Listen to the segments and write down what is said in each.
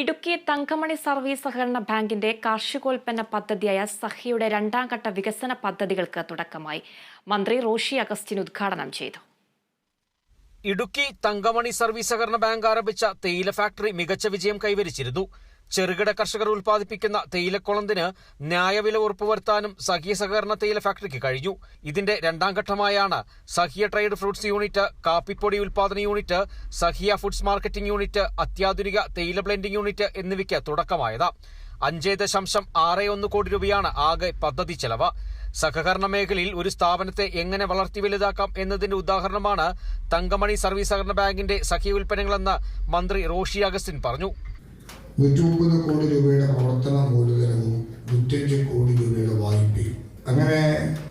Idukki Thankamani service സഹകരണ ബാങ്കിന്റെ കാർഷികോൽപ്പന്ന പദ്ധതിയായ സഹിയുടെ രണ്ടാം ഘട്ട വികസന പദ്ധതികൾക്ക് തുടക്കമായി. മന്ത്രി റോഷി അഗസ്റ്റിൻ ഉദ്ഘാടനം ചെയ്തു. ഇടുക്കി തങ്കമണി സർവീസ് സഹകരണ ബാങ്ക് ആരംഭിച്ച തേയില ഫാക്ടറി മികച്ച വിജയം കൈവരിച്ചിരുന്നു. ചെറുകിട കർഷകർ ഉൽപ്പാദിപ്പിക്കുന്ന തേയിലക്കുളന്തിന് ന്യായവില ഉറപ്പുവരുത്താനും സഖിയ സഹകരണ തേയില ഫാക്ടറിക്ക് കഴിഞ്ഞു. ഇതിന്റെ രണ്ടാം ഘട്ടമായാണ് സഖിയ ട്രേഡ് ഫ്രൂട്ട്സ് യൂണിറ്റ് കാപ്പിപ്പൊടി ഉൽപാദന unit Sakhiya foods marketing unit അത്യാധുനിക തേയില ബ്ലെൻഡിംഗ് യൂണിറ്റ് എന്നിവയ്ക്ക് തുടക്കമായത്. അഞ്ച് ദശാംശം ആറ് ഒന്ന് കോടി രൂപയാണ് ആകെ പദ്ധതി ചെലവ്. സഹകരണ മേഖലയിൽ ഒരു സ്ഥാപനത്തെ എങ്ങനെ വളർത്തി വലുതാക്കാം എന്നതിന്റെ ഉദാഹരണമാണ് തങ്കമണി സർവീസ് സഹകരണ ബാങ്കിന്റെ സഖ്യ ഉൽപ്പന്നങ്ങളെന്ന് മന്ത്രി റോഷി അഗസ്റ്റിൻ പറഞ്ഞു. നൂറ്റി മുപ്പത് കോടി രൂപയുടെ പ്രവർത്തന മൂലധനവും നൂറ്റഞ്ച് കോടി രൂപയുടെ വായ്പയും അങ്ങനെ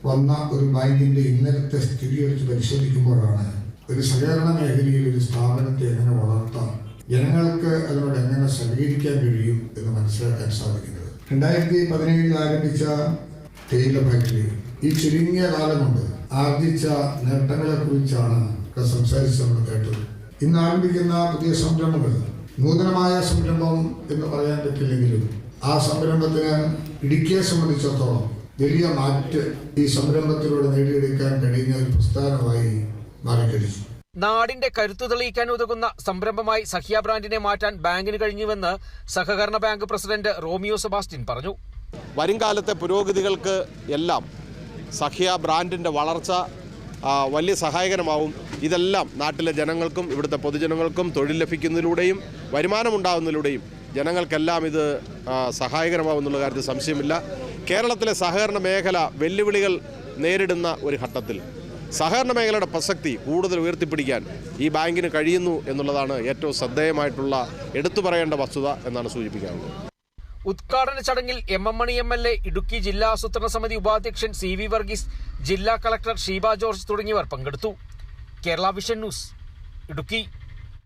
വന്ന ഒരു ബാങ്കിന്റെ ഇന്നലത്തെ സ്ഥിതി എടുത്ത് പരിശോധിക്കുമ്പോഴാണ് ഒരു സഹകരണ മേഖലയിൽ ഒരു സ്ഥാപനത്തെ എങ്ങനെ വളർത്താം ജനങ്ങൾക്ക് അതിനോട് എങ്ങനെ സഹകരിക്കാൻ കഴിയും എന്ന് മനസ്സിലാക്കാൻ സാധിക്കുന്നത്. രണ്ടായിരത്തി പതിനേഴിൽ ആരംഭിച്ച തേയില ഫാക്ടറി ഈ ചുരുങ്ങിയ കാലം കൊണ്ട് ആർജിച്ച നേട്ടങ്ങളെ കുറിച്ചാണ് ഇവിടെ സംസാരിച്ച് നമ്മൾ കേട്ടത്. ഇന്ന് ആരംഭിക്കുന്ന പുതിയ സംരംഭങ്ങൾ നൂതനമായ സംരംഭം എന്ന് പറയാൻ പറ്റില്ലെങ്കിലും ആ സംരംഭത്തിന് ഇടുക്കിയെ സംബന്ധിച്ചിടത്തോളം വലിയ മാറ്റ് ഈ സംരംഭത്തിലൂടെ നേടിയെടുക്കാൻ കഴിയുന്ന ഒരു പ്രസ്ഥാനമായി മാറിക്കഴിഞ്ഞു. നാടിന്റെ കരുത്തു തെളിയിക്കാൻ ഉതകുന്ന സംരംഭമായി സഹ്യ ബ്രാൻഡിനെ മാറ്റാൻ ബാങ്കിന് കഴിഞ്ഞുവെന്ന് സഹകരണ ബാങ്ക് പ്രസിഡന്റ് റോമിയോ സെബാസ്റ്റ്യൻ പറഞ്ഞു. വരുംകാലത്തെ പുരോഗതികൾക്ക് എല്ലാം സഖ്യ ബ്രാൻഡിന്റെ വളർച്ച വലിയ സഹായകരമാവും. ഇതെല്ലാം നാട്ടിലെ ജനങ്ങൾക്കും ഇവിടുത്തെ പൊതുജനങ്ങൾക്കും തൊഴിൽ ലഭിക്കുന്നതിലൂടെയും വരുമാനമുണ്ടാകുന്നതിലൂടെയും ജനങ്ങൾക്കെല്ലാം ഇത് ആ, സഹായകരമാവും എന്നുള്ള കാര്യത്തിൽ സംശയമില്ല. കേരളത്തിലെ സഹകരണ മേഖല വെല്ലുവിളികൾ നേരിടുന്ന ഒരു ഘട്ടത്തിൽ. സഹകരണ മേഖലയുടെ പ്രസക്തി കൂടുതൽ ഉയർത്തിപ്പിടിക്കാൻ ഈ ബാങ്കിന് കഴിയുന്നു എന്നുള്ളതാണ് ഏറ്റവും ശ്രദ്ധേയമായിട്ടുള്ള എടുത്തു പറയേണ്ട വസ്തുത എന്നാണ് സൂചിപ്പിക്കാറുള്ളത്. ഉദ്ഘാടന ചടങ്ങിൽ M M Mani M L A Idukki ജില്ലാ ആസൂത്രണ സമിതി ഉപാധ്യക്ഷൻ സി വി വർഗീസ് ജില്ലാ കളക്ടർ ഷീബ ജോർജ് തുടങ്ങിയവർ പങ്കെടുത്തു. Kerala vision news Idukki.